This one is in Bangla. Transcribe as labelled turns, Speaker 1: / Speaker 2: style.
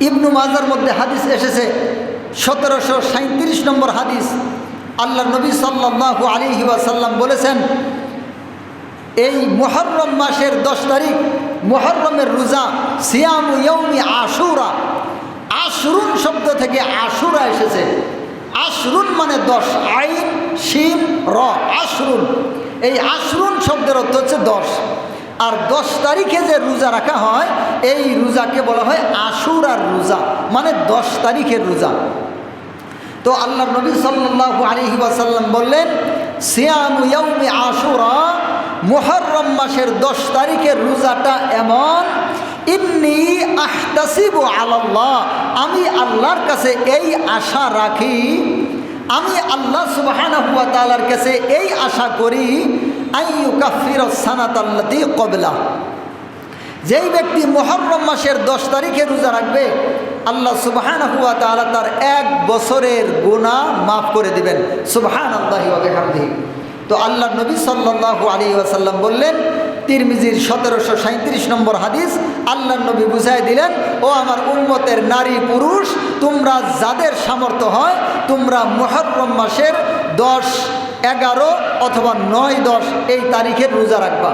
Speaker 1: ইবনু মাজার মধ্যে হাদিস এসেছে, সতেরোশো সাঁত্রিশ নম্বর হাদিস। আল্লাহ নবী সাল্লাহ আলিহি ওয়াসাল্লাম বলেছেন, এই মোহরম মাসের দশ তারিখ মোহরমের রোজা সিয়ামু আশুরা। আশরুন শব্দ থেকে আশুরা এসেছে। আশরুন মানে দশ আইন, শিম, র, আশরুন। এই আশরুন শব্দের অর্থ হচ্ছে দশ। আর দশ তারিখে যে রোজা রাখা হয়, এই রোজাকে বলা হয় আশুর আর রোজা মানে দশ তারিখের রোজা। তো আল্লাহ নবী সাল্লাহ আলহি ওয়াসাল্লাম বললেন, সিয়াম আশুরা, মুহররম মাসের দশ তারিখের রোজাটা এমন, ইন্নি আহতাসিবু আল্লাহ আমি আল্লাহর কাছে এই আশা রাখি, আমি আল্লাহ তাআলার কাছে এই আশা করি কাফির সানাতাল্লাতি কবলা যেই ব্যক্তি মোহরম মাসের দশ তারিখে রোজা রাখবে, আল্লাহ সুবহান হুয়া তাআলা তার এক বছরের গুণা মাফ করে দিবেন। সুবহান আল্লাহি তো আল্লাহ নবী সাল্লাল্লাহু আলী ওয়াসাল্লাম বললেন, তিরমিজির সতেরোশো সাঁত্রিশ নম্বর হাদিস আল্লাহ নবী বুঝাই দিলেন, ও আমার উন্মতের নারী পুরুষ, তোমরা যাদের সামর্থ্য হয়, তোমরা মোহরম মাসের দশ এগারো অথবা নয় দশ এই তারিখের রোজা রাখবা।